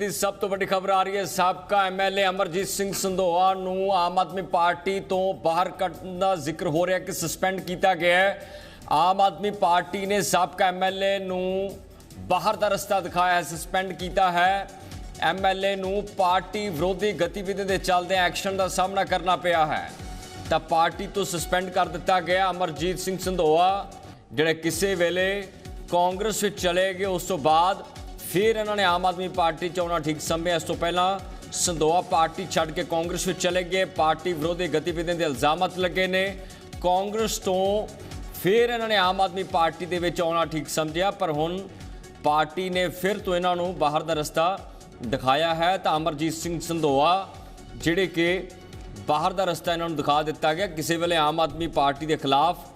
ਦੀ ਸਭ ਤੋਂ ਵੱਡੀ ਖਬਰ ਆ ਰਹੀ ਹੈ। ਸਾਬਕਾ ਐਮਐਲਏ ਅਮਰਜੀਤ ਸਿੰਘ ਸੰਧੋਆ ਨੂੰ ਆਮ ਆਦਮੀ ਪਾਰਟੀ ਤੋਂ ਬਾਹਰ ਕੱਢਣ ਦਾ ਜ਼ਿਕਰ ਹੋ ਰਿਹਾ ਕਿ ਸਸਪੈਂਡ ਕੀਤਾ ਗਿਆ ਹੈ। ਆਮ ਆਦਮੀ ਪਾਰਟੀ ਨੇ ਸਾਬਕਾ ਐਮਐਲਏ ਨੂੰ ਬਾਹਰ ਦਾ ਰਸਤਾ ਦਿਖਾਇਆ ਹੈ ਸਸਪੈਂਡ ਕੀਤਾ ਹੈ। ਐਮਐਲਏ ਨੂੰ ਪਾਰਟੀ ਵਿਰੋਧੀ ਗਤੀਵਿਧੀਆਂ ਦੇ ਚੱਲਦੇ ਐਕਸ਼ਨ ਦਾ ਸਾਹਮਣਾ ਕਰਨਾ ਪਿਆ ਹੈ। ਤਾਂ ਪਾਰਟੀ ਤੋਂ ਸਸਪੈਂਡ ਕਰ ਦਿੱਤਾ ਗਿਆ ਅਮਰਜੀਤ ਸਿੰਘ ਸੰਧੋਆ, ਜਿਹੜੇ ਕਿਸੇ ਵੇਲੇ ਕਾਂਗਰਸ ਵਿੱਚ ਚਲੇ ਗਏ, ਉਸ ਤੋਂ ਬਾਅਦ ਫਿਰ ਇਹਨਾਂ ਨੇ ਆਮ ਆਦਮੀ ਪਾਰਟੀ ਚ ਆਉਣਾ ਠੀਕ ਸਮਝਿਆ ਇਸ ਤੋਂ ਪਹਿਲਾਂ ਸੰਧੋਆ ਪਾਰਟੀ ਛੱਡ ਕੇ ਕਾਂਗਰਸ ਵਿੱਚ ਚਲੇ ਗਏ। ਪਾਰਟੀ ਵਿਰੋਧੀ ਗਤੀਵਿਧੀਆਂ ਦੇ ਇਲਜ਼ਾਮਤ ਲੱਗੇ ਨੇ। ਕਾਂਗਰਸ ਤੋਂ ਫਿਰ ਇਹਨਾਂ ਨੇ ਆਮ ਆਦਮੀ ਪਾਰਟੀ ਦੇ ਵਿੱਚ ਆਉਣਾ ਠੀਕ ਸਮਝਿਆ, ਪਰ ਹੁਣ ਪਾਰਟੀ ਨੇ ਫਿਰ ਤੋਂ ਇਹਨਾਂ ਨੂੰ ਬਾਹਰ ਦਾ ਰਸਤਾ ਦਿਖਾਇਆ ਹੈ। ਤਾਂ ਅਮਰਜੀਤ ਸਿੰਘ ਸੰਧੋਆ ਜਿਹੜੇ ਕਿ ਬਾਹਰ ਦਾ ਰਸਤਾ ਇਹਨਾਂ ਨੂੰ ਦਿਖਾ ਦਿੱਤਾ ਗਿਆ। ਕਿਸੇ ਵੇਲੇ ਆਮ ਆਦਮੀ ਪਾਰਟੀ ਦੇ ਖਿਲਾਫ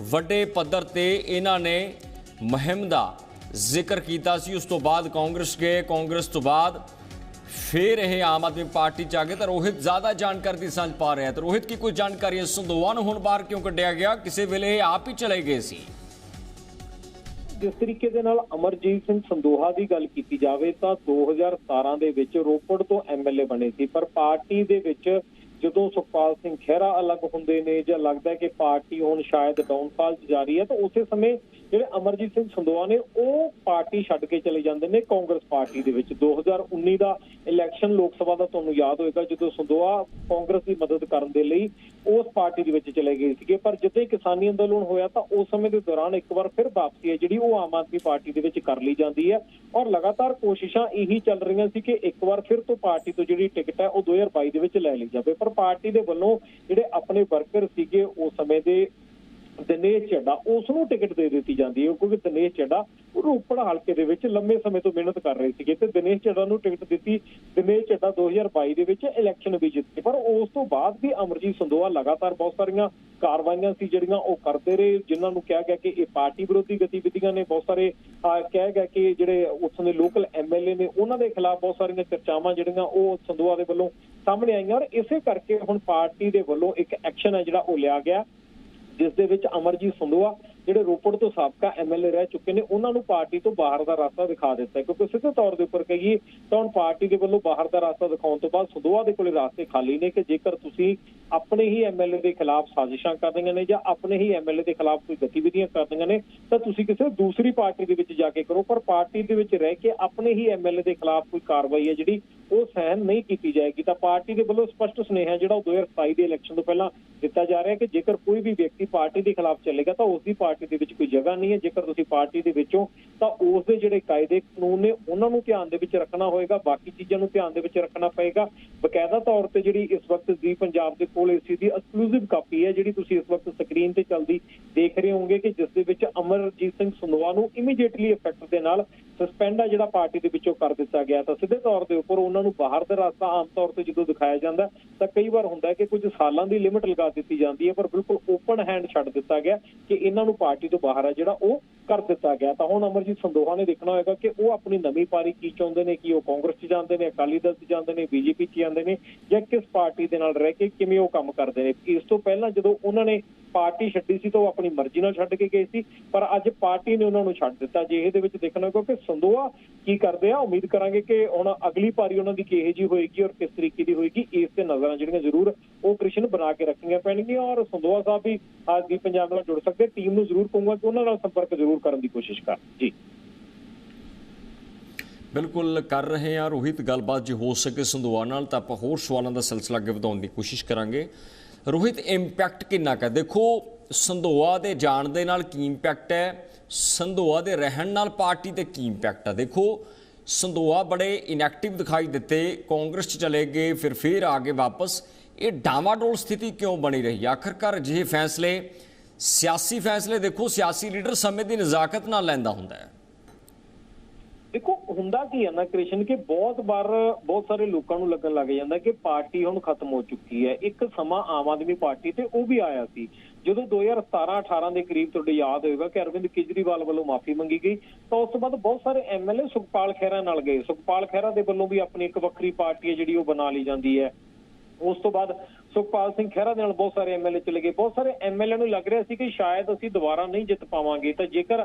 ਵੱਡੇ ਪੱਧਰ ਤੇ ਇਹਨਾਂ ਨੇ ਮੁਹਿੰਮ ਦਾ ਜ਼ਿਕਰ ਕੀਤਾ ਸੀ। ਉਸ ਤੋਂ ਬਾਅਦ ਕਾਂਗਰਸ ਗਏ। ਕਾਂਗਰਸ ਤੋਂ ਬਾਅਦ ਫਿਰ ਇਹ ਆਮ ਆਦਮੀ ਪਾਰਟੀ ਚ ਆ ਗਏ। ਤਾਂ ਰੋਹਿਤ ਜ਼ਿਆਦਾ ਜਾਣਕਾਰੀ ਦੀ ਸਾਂਝ ਪਾ ਰਿਹਾ ਹੈ। ਤਾਂ ਰੋਹਿਤ ਕੀ ਕੋਈ ਜਾਣਕਾਰੀ ਹੈ? ਸੰਦੋਆ ਨੂੰ ਹੁਣ ਬਾਹਰ ਕਿਉਂ ਕੱਢਿਆ ਗਿਆ? ਕਿਸੇ ਵੇਲੇ ਇਹ ਆਪ ਹੀ ਚਲੇ ਗਏ ਸੀ। ਜਿਸ ਤਰੀਕੇ ਦੇ ਨਾਲ ਅਮਰਜੀਤ ਸਿੰਘ ਸੰਦੋਹਾ ਦੀ ਗੱਲ ਕੀਤੀ ਜਾਵੇ ਤਾਂ 2017 ਦੇ ਵਿੱਚ ਰੋਪੜ ਤੋਂ ਐਮਐਲਏ ਬਣੇ ਸੀ। ਪਰ ਪਾਰਟੀ ਦੇ ਵਿੱਚ ਜਦੋਂ ਸੁਖਪਾਲ ਸਿੰਘ ਖਹਿਰਾ ਅਲੱਗ ਹੁੰਦੇ ਨੇ ਜਾਂ ਲੱਗਦਾ ਕਿ ਪਾਰਟੀ ਹੁਣ ਸ਼ਾਇਦ ਡਾਊਨਫਾਲ 'ਚ ਜਾ ਰਹੀ ਹੈ, ਤਾਂ ਉਸੇ ਸਮੇਂ ਜਿਹੜੇ ਅਮਰਜੀਤ ਸਿੰਘ ਸੰਦੋਆ ਨੇ, ਉਹ ਪਾਰਟੀ ਛੱਡ ਕੇ ਚਲੇ ਜਾਂਦੇ ਨੇ ਕਾਂਗਰਸ ਪਾਰਟੀ ਦੇ ਵਿੱਚ। 2019 ਦਾ ਇਲੈਕਸ਼ਨ ਲੋਕ ਸਭਾ ਦਾ ਤੁਹਾਨੂੰ ਯਾਦ ਹੋਏਗਾ, ਜਦੋਂ ਸੰਦੋਆ ਕਾਂਗਰਸ ਦੀ ਮਦਦ ਕਰਨ ਦੇ ਲਈ ਉਸ ਪਾਰਟੀ ਦੇ ਵਿੱਚ ਚਲੇ ਗਏ ਸੀਗੇ। ਪਰ ਜਿੱਦੇ ਕਿਸਾਨੀ ਅੰਦੋਲਨ ਹੋਇਆ ਤਾਂ ਉਸ ਸਮੇਂ ਦੇ ਦੌਰਾਨ ਇੱਕ ਵਾਰ ਫਿਰ ਵਾਪਸੀ ਹੈ ਜਿਹੜੀ ਉਹ ਆਮ ਆਦਮੀ ਪਾਰਟੀ ਦੇ ਵਿੱਚ ਕਰ ਲਈ ਜਾਂਦੀ ਹੈ। ਔਰ ਲਗਾਤਾਰ ਕੋਸ਼ਿਸ਼ਾਂ ਇਹੀ ਚੱਲ ਰਹੀਆਂ ਸੀ ਕਿ ਇੱਕ ਵਾਰ ਫਿਰ ਤੋਂ ਪਾਰਟੀ ਤੋਂ ਜਿਹੜੀ ਟਿਕਟ ਹੈ, ਉਹ 2022 ਦੇ ਵਿੱਚ ਲੈ ਲਈ ਜਾਵੇ। ਪਰ ਪਾਰਟੀ ਦੇ ਵੱਲੋਂ ਜਿਹੜੇ ਆਪਣੇ ਵਰਕਰ ਸੀਗੇ, ਉਸ ਸਮੇਂ ਦੇ ਦਿਨੇਸ਼ ਚੱਡਾ ਉਸ ਨੂੰ ਟਿਕਟ ਦੇ ਦਿੱਤੀ ਜਾਂਦੀ ਹੈ ਕਿਉਂਕਿ ਦਿਨੇਸ਼ ਚੱਡਾ ਰੋਪੜ ਹਲਕੇ ਦੇ ਵਿੱਚ ਲੰਮੇ ਸਮੇਂ ਤੋਂ ਮਿਹਨਤ ਕਰ ਰਹੇ ਸੀਗੇ ਤੇ ਦਿਨੇਸ਼ ਚੱਡਾ ਨੂੰ ਟਿਕਟ ਦਿੱਤੀ, ਦਿਨੇਸ਼ ਚੱਡਾ 2022 ਦੇ ਵਿੱਚ ਇਲੈਕਸ਼ਨ ਵੀ ਜਿੱਤੇ ਪਰ ਉਸ ਤੋਂ ਬਾਅਦ ਵੀ ਅਮਰਜੀਤ ਸੰਦੋਆ ਲਗਾਤਾਰ ਬਹੁਤ ਸਾਰੀਆਂ ਕਾਰਵਾਈਆਂ ਸੀ ਜਿਹੜੀਆਂ ਉਹ ਕਰਦੇ ਰਹੇ, ਜਿਨ੍ਹਾਂ ਨੂੰ ਕਿਹਾ ਗਿਆ ਕਿ ਇਹ ਪਾਰਟੀ ਵਿਰੋਧੀ ਗਤੀਵਿਧੀਆਂ ਨੇ ਬਹੁਤ ਸਾਰੇ ਕਿਹਾ ਗਿਆ ਕਿ ਜਿਹੜੇ ਉੱਥੋਂ ਦੇ ਲੋਕਲ ਐਮਐਲਏ ਨੇ, ਉਹਨਾਂ ਦੇ ਖਿਲਾਫ ਬਹੁਤ ਸਾਰੀਆਂ ਚਰਚਾਵਾਂ ਜਿਹੜੀਆਂ ਉਹ ਸੰਦੋਆ ਦੇ ਵੱਲੋਂ ਸਾਹਮਣੇ ਆਈਆਂ ਔਰ ਇਸੇ ਕਰਕੇ ਹੁਣ ਪਾਰਟੀ ਦੇ ਵੱਲੋਂ ਇੱਕ ਐਕਸ਼ਨ ਹੈ ਜਿਹੜਾ ਉਹ ਲਿਆ ਗਿਆ। ਜਿਸ ਦੇ ਵਿੱਚ ਅਮਰਜੀਤ ਸੰਧੂਆ, ਜਿਹੜੇ ਰੋਪੜ ਤੋਂ ਸਾਬਕਾ ਐਮਐਲਏ ਰਹਿ ਚੁੱਕੇ ਨੇ, ਉਹਨਾਂ ਨੂੰ ਪਾਰਟੀ ਤੋਂ ਬਾਹਰ ਦਾ ਰਸਤਾ ਦਿਖਾ ਦਿੱਤਾ ਕਿਉਂਕਿ ਸਿੱਧੇ ਤੌਰ ਦੇ ਉੱਪਰ ਕਹੀਏ ਤਾਂ ਹੁਣ ਪਾਰਟੀ ਦੇ ਵੱਲੋਂ ਬਾਹਰ ਦਾ ਰਸਤਾ ਦਿਖਾਉਣ ਤੋਂ ਬਾਅਦ ਸੰਧੂਆ ਦੇ ਕੋਲੇ ਰਸਤੇ ਖਾਲੀ ਨੇ ਕਿ ਜੇਕਰ ਤੁਸੀਂ ਆਪਣੇ ਹੀ ਐਮਐਲਏ ਦੇ ਖਿਲਾਫ ਸਾਜ਼ਿਸ਼ਾਂ ਕਰਦੀਆਂ ਨੇ ਜਾਂ ਆਪਣੇ ਹੀ ਐਮਐਲਏ ਦੇ ਖਿਲਾਫ ਕੋਈ ਗਤੀਵਿਧੀਆਂ ਕਰਦੀਆਂ ਨੇ, ਤਾਂ ਤੁਸੀਂ ਕਿਸੇ ਦੂਸਰੀ ਪਾਰਟੀ ਦੇ ਵਿੱਚ ਜਾ ਕੇ ਕਰੋ। ਪਰ ਪਾਰਟੀ ਦੇ ਵਿੱਚ ਰਹਿ ਕੇ ਆਪਣੇ ਹੀ ਐਮਐਲਏ ਦੇ ਖਿਲਾਫ ਕੋਈ ਕਾਰਵਾਈ ਹੈ ਜਿਹੜੀ ਉਹ ਸਹਿਨ ਨਹੀਂ ਕੀਤੀ ਜਾਏਗੀ, ਤਾਂ ਪਾਰਟੀ ਦੇ ਵੱਲੋਂ ਸਪਸ਼ਟ ਸੁਨੇਹਾ ਜਿਹੜਾ ਉਹ 2027 ਦੇ ਇਲੈਕਸ਼ਨ ਤੋਂ ਪਹਿਲਾਂ ਦਿੱਤਾ ਜਾ ਰਿਹਾ ਹੈ ਕਿ ਜੇਕਰ ਕੋਈ ਵੀ ਵਿਅਕਤੀ ਪਾਰਟੀ ਦੇ ਖਿਲਾਫ ਚੱਲੇਗਾ, ਤਾਂ ਉਸ ਦੀ ਪਾਰਟੀ ਦੇ ਵਿੱਚ ਕੋਈ ਜਗ੍ਹਾ ਨਹੀਂ ਹੈ। ਜੇਕਰ ਤੁਸੀਂ ਪਾਰਟੀ ਦੇ ਵਿੱਚੋਂ, ਤਾਂ ਉਸ ਦੇ ਜਿਹੜੇ ਕਾਇਦੇ ਕਾਨੂੰਨ ਨੇ, ਉਹਨਾਂ ਨੂੰ ਧਿਆਨ ਦੇ ਵਿੱਚ ਰੱਖਣਾ ਹੋਏਗਾ, ਬਾਕੀ ਚੀਜ਼ਾਂ ਨੂੰ ਧਿਆਨ ਦੇ ਵਿੱਚ ਰੱਖਣਾ ਪਏਗਾ। ਬਕਾਇਦਾ ਤੌਰ ਤੇ ਜਿਹੜੀ ਇਸ ਵਕਤ ਦੀ ਪੰਜਾਬ ਦੇ ਕੋਲ ਏਸੀ ਦੀ ਐਕਸਕਲੂਸਿਵ ਕਾਪੀ ਹੈ, ਜਿਹੜੀ ਤੁਸੀਂ ਇਸ ਵਕਤ ਸਕਰੀਨ ਤੇ ਚੱਲਦੀ ਦੇਖ ਰਹੇ ਹੋਵੋਗੇ ਕਿ ਜਿਸ ਦੇ ਵਿੱਚ ਅਮਰਜੀਤ ਸਿੰਘ ਸੰਦੋਆ ਨੂੰ ਇਮੀਡੀਏਟਲੀ ਇਫੈਕਟ ਦੇ ਨਾਲ ਸਸਪੈਂਡ ਆ ਜਿਹੜਾ ਪਾਰਟੀ ਦੇ ਵਿੱਚੋਂ ਕਰ ਦਿੱਤਾ ਗਿਆ। ਤਾਂ ਸਿੱਧੇ ਤੌਰ ਦੇ ਉੱਪਰ ਉਹਨਾਂ ਨੂੰ ਬਾਹਰ ਦਾ ਰਸਤਾ ਆਮ ਤੌਰ ਤੇ ਜਦੋਂ ਦਿਖਾਇਆ ਜਾਂਦਾ, ਤਾਂ ਕਈ ਵਾਰ ਹੁੰਦਾ ਕਿ ਕੁਝ ਸਾਲਾਂ ਦੀ ਲਿਮਿਟ ਲਗਾ ਦਿੱਤੀ ਜਾਂਦੀ ਹੈ, ਪਰ ਬਿਲਕੁਲ ਓਪਨ ਹੈਂਡ ਛੱਡ ਦਿੱਤਾ ਗਿਆ ਕਿ ਇਹਨਾਂ ਨੂੰ ਪਾਰਟੀ ਤੋਂ ਬਾਹਰ ਆ ਜਿਹੜਾ ਉਹ ਕਰ ਦਿੱਤਾ ਗਿਆ, ਤਾਂ ਹੁਣ ਅਮਰਜੀਤ ਸੰਦੋਹਾ ਨੇ ਦੇਖਣਾ ਹੋਏਗਾ ਕਿ ਉਹ ਆਪਣੀ ਨਵੀਂ ਪਾਰੀ ਕੀ ਚਾਹੁੰਦੇ ਨੇ, ਕਿ ਉਹ ਕਾਂਗਰਸ 'ਚ ਜਾਂਦੇ ਨੇ, ਅਕਾਲੀ ਦਲ 'ਚ ਜਾਂਦੇ ਨੇ, ਬੀਜੇਪੀ 'ਚ ਜਾਂਦੇ ਨੇ ਜਾਂ ਕਿਸ ਪਾਰਟੀ ਦੇ ਨਾਲ ਰਹਿ ਕੇ ਕਿਵੇਂ ਉਹ ਕੰਮ ਕਰਦੇ ਨੇ। ਇਸ ਤੋਂ ਪਹਿਲਾਂ ਜਦੋਂ ਉਹਨਾਂ ਨੇ ਪਾਰਟੀ ਛੱਡੀ ਸੀ ਤਾਂ ਉਹ ਆਪਣੀ ਮਰਜ਼ੀ ਨਾਲ ਛੱਡ ਕੇ ਗਏ ਸੀ, ਪਰ ਅੱਜ ਪਾਰਟੀ ਨੇ ਉਹਨਾਂ ਨੂੰ ਛੱਡ ਦਿੱਤਾ। ਜੇ ਇਹਦੇ ਵਿੱਚ ਦੇਖਣਾ ਹੋਏਗਾ ਕਿ ਸੰਦੋਆ ਕੀ ਕਰਦੇ ਆ, ਉਮੀਦ ਕਰਾਂਗੇ ਕਿ ਹੁਣ ਅਗਲੀ ਪਾਰੀ ਉਹਨਾਂ ਦੀ ਕਿਹੋ ਜੀ ਹੋਏਗੀ ਔਰ ਕਿਸ ਤਰੀਕੇ ਦੀ ਹੋਏਗੀ, ਇਸ ਤੇ ਨਜ਼ਰਾਂ ਜਿਹੜੀਆਂ ਜ਼ਰੂਰ ਉਹ ਕ੍ਰਿਸ਼ਨ ਬਣਾ ਕੇ ਰੱਖਣੀਆਂ ਪੈਣਗੀਆਂ ਔਰ ਸੰਦੋਆ ਸਾਹਿਬ ਵੀ ਅੱਜ ਦੀ ਪੰਜਾਬ ਨਾਲ ਜੁੜ ਸਕਦੇ ਟੀਮ ਨੂੰ ਜ਼ਰੂਰ ਕਹੂੰਗਾ ਕਿ ਉਹਨਾਂ ਨਾਲ ਸੰਪਰਕ ਜ਼ਰੂਰ ਕਰਨ ਦੀ ਕੋਸ਼ਿਸ਼ ਕਰਨ ਜੀ। ਬਿਲਕੁਲ ਕਰ ਰਹੇ ਹਾਂ ਰੋਹਿਤ, ਗੱਲਬਾਤ ਜੇ ਹੋ ਸਕੇ ਸੰਧੋਆ ਨਾਲ ਤਾਂ ਆਪਾਂ ਹੋਰ ਸਵਾਲਾਂ ਦਾ ਸਿਲਸਿਲਾ ਅੱਗੇ ਵਧਾਉਣ ਦੀ ਕੋਸ਼ਿਸ਼ ਕਰਾਂਗੇ। ਰੋਹਿਤ ਇੰਪੈਕਟ ਕਿੰਨਾ ਕੁ ਦੇਖੋ, ਸੰਧੋਆ ਦੇ ਜਾਣ ਦੇ ਨਾਲ ਕੀ ਇੰਪੈਕਟ ਹੈ? ਸੰਧੋਆ ਦੇ ਰਹਿਣ ਨਾਲ ਪਾਰਟੀ ਤੇ ਕੀ ਇੰਪੈਕਟ ਹੈ ਦੇਖੋ, ਸੰਧੋਆ ਬੜੇ ਇਨੈਕਟਿਵ ਦਿਖਾਈ ਦਿੱਤੇ। ਕਾਂਗਰਸ 'ਚ ਚਲੇ ਗਏ, ਫਿਰ ਫੇਰ ਆ ਗਏ ਵਾਪਸ। ਇਹ ਡਾਵਾਡੋਲ ਸਥਿਤੀ ਕਿਉਂ ਬਣੀ ਰਹੀ? ਆਖਰਕਾਰ ਅਜਿਹੇ ਫੈਸਲੇ ਸਿਆਸੀ ਫੈਸਲੇ ਦੇਖੋ, ਸਿਆਸੀ ਲੀਡਰ ਸਮੇਂ ਦੀ ਨਜ਼ਾਕਤ ਨਾਲ ਲੈਂਦਾ ਹੁੰਦਾ ਹੈ। ਦੇਖੋ, ਹੁੰਦਾ ਕੀ ਹੈ ਨਾ ਕ੍ਰਿਸ਼ਨ, ਕਿ ਬਹੁਤ ਵਾਰ ਬਹੁਤ ਸਾਰੇ ਲੋਕਾਂ ਨੂੰ ਲੱਗਣ ਲੱਗ ਜਾਂਦਾ ਕਿ ਪਾਰਟੀ ਹੁਣ ਖਤਮ ਹੋ ਚੁੱਕੀ ਹੈ। ਇੱਕ ਸਮਾਂ ਆਮ ਆਦਮੀ ਪਾਰਟੀ ਤੇ ਉਹ ਵੀ ਆਇਆ ਸੀ। ਜਦੋਂ 2017-18 ਦੇ ਕਰੀਬ ਤੁਹਾਡੇ ਯਾਦ ਹੋਏਗਾ ਕਿ ਅਰਵਿੰਦ ਕੇਜਰੀਵਾਲ ਵੱਲੋਂ ਮਾਫੀ ਮੰਗੀ ਗਈ, ਤਾਂ ਉਸ ਤੋਂ ਬਾਅਦ ਬਹੁਤ ਸਾਰੇ ਐਮਐਲਏ ਸੁਖਪਾਲ ਖਹਿਰਾ ਨਾਲ ਗਏ। ਸੁਖਪਾਲ ਖਹਿਰਾ ਦੇ ਵੱਲੋਂ ਵੀ ਆਪਣੀ ਇੱਕ ਵੱਖਰੀ ਪਾਰਟੀ ਹੈ ਜਿਹੜੀ ਉਹ ਬਣਾ ਲਈ ਜਾਂਦੀ ਹੈ। ਉਸ ਤੋਂ ਬਾਅਦ ਸੁਖਪਾਲ ਸਿੰਘ ਖਹਿਰਾ ਦੇ ਨਾਲ ਬਹੁਤ ਸਾਰੇ ਐਮਐਲਏ ਚਲੇ ਗਏ। ਬਹੁਤ ਸਾਰੇ ਐਮਐਲਏ ਨੂੰ ਲੱਗ ਰਿਹਾ ਸੀ ਕਿ ਸ਼ਾਇਦ ਅਸੀਂ ਦੁਬਾਰਾ ਨਹੀਂ ਜਿੱਤ ਪਾਵਾਂਗੇ। ਤਾਂ ਜੇਕਰ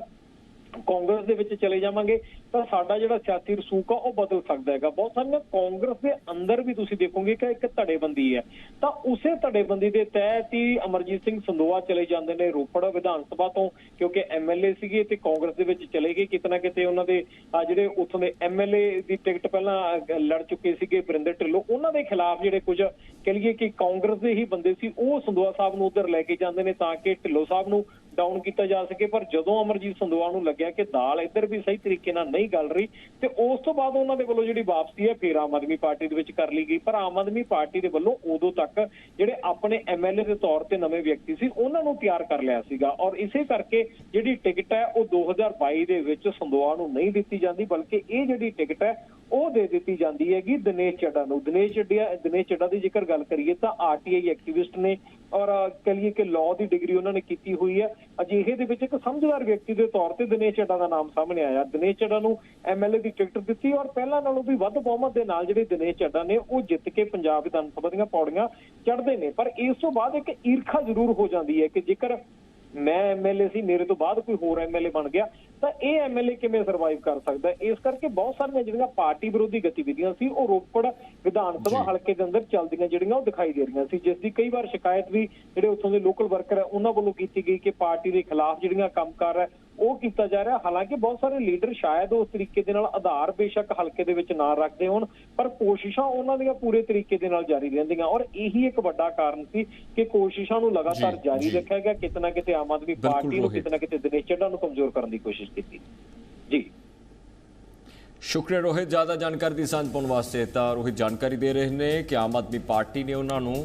ਕਾਂਗਰਸ ਦੇ ਵਿੱਚ ਚਲੇ ਜਾਵਾਂਗੇ, ਤਾਂ ਸਾਡਾ ਜਿਹੜਾ ਸਿਆਸੀ ਰਸੂਖ ਆ, ਉਹ ਬਦਲ ਸਕਦਾ ਹੈਗਾ। ਬਹੁਤ ਸਾਰੀਆਂ ਕਾਂਗਰਸ ਦੇ ਅੰਦਰ ਵੀ ਤੁਸੀਂ ਦੇਖੋਗੇ ਕਿ ਇੱਕ ਧੜੇਬੰਦੀ ਹੈ। ਤਾਂ ਉਸੇ ਧੜੇਬੰਦੀ ਦੇ ਤਹਿਤ ਹੀ ਅਮਰਜੀਤ ਸਿੰਘ ਸੰਦੋਆ ਚਲੇ ਜਾਂਦੇ ਨੇ ਰੋਪੜ ਵਿਧਾਨ ਸਭਾ ਤੋਂ, ਕਿਉਂਕਿ ਐਮਐਲਏ ਸੀਗੇ ਤੇ ਕਾਂਗਰਸ ਦੇ ਵਿੱਚ ਚਲੇ ਗਏ। ਕਿਤੇ ਨਾ ਕਿਤੇ ਉਹਨਾਂ ਦੇ ਜਿਹੜੇ ਉੱਥੋਂ ਦੇ ਐਮਐਲਏ ਦੀ ਟਿਕਟ ਪਹਿਲਾਂ ਲੜ ਚੁੱਕੇ ਸੀਗੇ ਵਰਿੰਦਰ ਢਿੱਲੋਂ, ਉਹਨਾਂ ਦੇ ਖਿਲਾਫ ਜਿਹੜੇ ਕੁਝ ਕਹ ਲਈਏ ਕਿ ਕਾਂਗਰਸ ਦੇ ਹੀ ਬੰਦੇ ਸੀ, ਉਹ ਸੰਦੋਆ ਸਾਹਿਬ ਨੂੰ ਉਧਰ ਲੈ ਕੇ ਜਾਂਦੇ ਨੇ, ਤਾਂ ਕਿ ਢਿੱਲੋਂ ਸਾਹਿਬ ਨੂੰ ਡਾਊਨ ਕੀਤਾ ਜਾ ਸਕੇ, ਪਰ ਜਦੋਂ ਅਮਰਜੀਤ ਸੰਦੋਆ ਨੂੰ ਲੱਗਿਆ ਕਿ ਦਾਲ ਇੱਧਰ ਵੀ ਸਹੀ ਤਰੀਕੇ ਨਾਲ ਨਹੀਂ ਗਲ ਰਹੀ, ਤੇ ਉਸ ਤੋਂ ਬਾਅਦ ਉਹਨਾਂ ਦੇ ਵੱਲੋਂ ਜਿਹੜੀ ਵਾਪਸੀ ਹੈ, ਫੇਰ ਆਮ ਆਦਮੀ ਪਾਰਟੀ ਦੇ ਵਿੱਚ ਕਰ ਲਈ ਗਈ। ਪਰ ਆਮ ਆਦਮੀ ਪਾਰਟੀ ਦੇ ਵੱਲੋਂ ਉਦੋਂ ਤੱਕ ਜਿਹੜੇ ਆਪਣੇ ਐਮਐਲਏ ਦੇ ਤੌਰ ਤੇ ਨਵੇਂ ਵਿਅਕਤੀ ਸੀ, ਉਹਨਾਂ ਨੂੰ ਤਿਆਰ ਕਰ ਲਿਆ ਸੀਗਾ। ਔਰ ਇਸੇ ਕਰਕੇ ਜਿਹੜੀ ਟਿਕਟ ਹੈ, ਉਹ 2022 ਦੇ ਵਿੱਚ ਸੰਦੋਆ ਨੂੰ ਨਹੀਂ ਦਿੱਤੀ ਜਾਂਦੀ, ਬਲਕਿ ਇਹ ਜਿਹੜੀ ਟਿਕਟ ਹੈ ਉਹ ਦੇ ਦਿੱਤੀ ਜਾਂਦੀ ਹੈਗੀ ਦਿਨੇਸ਼ ਚੱਡਾ ਨੂੰ। ਦਿਨੇਸ਼ ਚੱਡਿਆ ਦਿਨੇਸ਼ ਚੱਡਾ ਦੀ ਜੇਕਰ ਗੱਲ ਕਰੀਏ ਤਾਂ ਆਰਟੀਆਈ ਐਕਟਿਵਿਸਟ ਨੇ ਔਰ ਅਹ, ਲਈਏ ਕਿ ਲਾਅ ਦੀ ਡਿਗਰੀ ਉਹਨਾਂ ਨੇ ਕੀਤੀ ਹੋਈ ਹੈ। ਅਜਿਹੇ ਦੇ ਵਿੱਚ ਇੱਕ ਸਮਝਦਾਰ ਵਿਅਕਤੀ ਦੇ ਤੌਰ ਤੇ ਦਿਨੇਸ਼ ਚੱਡਾ ਦਾ ਨਾਮ ਸਾਹਮਣੇ ਆਇਆ। ਦਿਨੇਸ਼ ਚੱਡਾ ਨੂੰ ਐਮਐਲਏ ਦੀ ਟਿਕਟ ਦਿੱਤੀ ਔਰ ਪਹਿਲਾਂ ਨਾਲੋਂ ਵੀ ਵੱਧ ਬਹੁਮਤ ਦੇ ਨਾਲ ਜਿਹੜੇ ਦਿਨੇਸ਼ ਚੱਡਾ ਨੇ ਉਹ ਜਿੱਤ ਕੇ ਪੰਜਾਬ ਵਿਧਾਨ ਸਭਾ ਦੀਆਂ ਪੌੜੀਆਂ ਚੜ੍ਹਦੇ ਨੇ। ਪਰ ਇਸ ਤੋਂ ਬਾਅਦ ਇੱਕ ਈਰਖਾ ਜ਼ਰੂਰ ਹੋ ਜਾਂਦੀ ਹੈ ਕਿ ਜੇਕਰ ਮੈਂ ਐਮਐਲਏ ਸੀ ਮੇਰੇ ਤੋਂ ਬਾਅਦ ਕੋਈ ਹੋਰ ਐਮਐਲਏ ਬਣ ਗਿਆ ਤਾਂ ਇਹ ਐਮਐਲਏ ਕਿਵੇਂ ਸਰਵਾਈਵ ਕਰ ਸਕਦਾ? ਇਸ ਕਰਕੇ ਬਹੁਤ ਸਾਰੀਆਂ ਜਿਹੜੀਆਂ ਪਾਰਟੀ ਵਿਰੋਧੀ ਗਤੀਵਿਧੀਆਂ ਸੀ ਉਹ ਰੋਪੜ ਵਿਧਾਨ ਸਭਾ। ਹਲਕੇ ਦੇ ਅੰਦਰ ਚੱਲਦੀਆਂ ਜਿਹੜੀਆਂ ਉਹ ਦਿਖਾਈ ਦੇ ਰਹੀਆਂ ਸੀ ਜਿਸ ਦੀ ਕਈ ਵਾਰ ਸ਼ਿਕਾਇਤ ਵੀ ਜਿਹੜੇ ਉੱਥੋਂ ਦੇ ਲੋਕਲ ਵਰਕਰ ਹੈ ਉਹਨਾਂ ਵੱਲੋਂ ਕੀਤੀ ਗਈ ਕਿ ਪਾਰਟੀ ਦੇ ਖਿਲਾਫ ਜਿਹੜੀਆਂ ਕੰਮਕਾਰ ਹੈ ਉਹ ਕੀਤਾ ਜਾ ਰਿਹਾ ਹਾਲਾਂਕਿ ਬਹੁਤ ਸਾਰੇ ਲੀਡਰ ਸ਼ਾਇਦ ਉਸ ਤਰੀਕੇ ਦੇ ਨਾਲ ਆਧਾਰ ਬੇਸ਼ੱਕ ਹਲਕੇ ਦੇ ਵਿੱਚ ਨਾ ਰੱਖਦੇ ਹੋਣ ਪਰ ਕੋਸ਼ਿਸ਼ਾਂ ਉਹਨਾਂ ਦੀਆਂ ਪੂਰੇ ਤਰੀਕੇ ਦੇ ਨਾਲ ਜਾਰੀ ਰਹਿੰਦੀਆਂ ਔਰ ਇਹੀ ਇੱਕ ਵੱਡਾ ਕਾਰਨ ਸੀ ਕਿ ਕੋਸ਼ਿਸ਼ਾਂ ਨੂੰ ਲਗਾਤਾਰ ਜਾਰੀ। ਰੱਖਿਆ ਗਿਆ ਕਿਤੇ ਨਾ ਕਿਤੇ ਆਮ ਆਦਮੀ ਪਾਰਟੀ ਨੂੰ ਰੋਹਿਤ। ਕਿਤੇ ਨਾ ਕਿਤੇ ਦਿਨੇਸ਼ ਚੱਡਾ ਨੂੰ ਕਮਜ਼ੋਰ ਕਰਨ ਦੀ ਕੋਸ਼ਿਸ਼ ਕੀਤੀ ਜੀ ਸ਼ੁਕਰੀਆ ਰੋਹਿਤ ਜ਼ਿਆਦਾ ਜਾਣਕਾਰੀ ਦੀ ਸਾਂਝ ਪਾਉਣ ਵਾਸਤੇ ਤਾਂ ਰੋਹਿਤ ਜਾਣਕਾਰੀ ਦੇ ਰਹੇ ਨੇ ਕਿ ਆਮ ਆਦਮੀ ਪਾਰਟੀ ਨੇ ਉਹਨਾਂ ਨੂੰ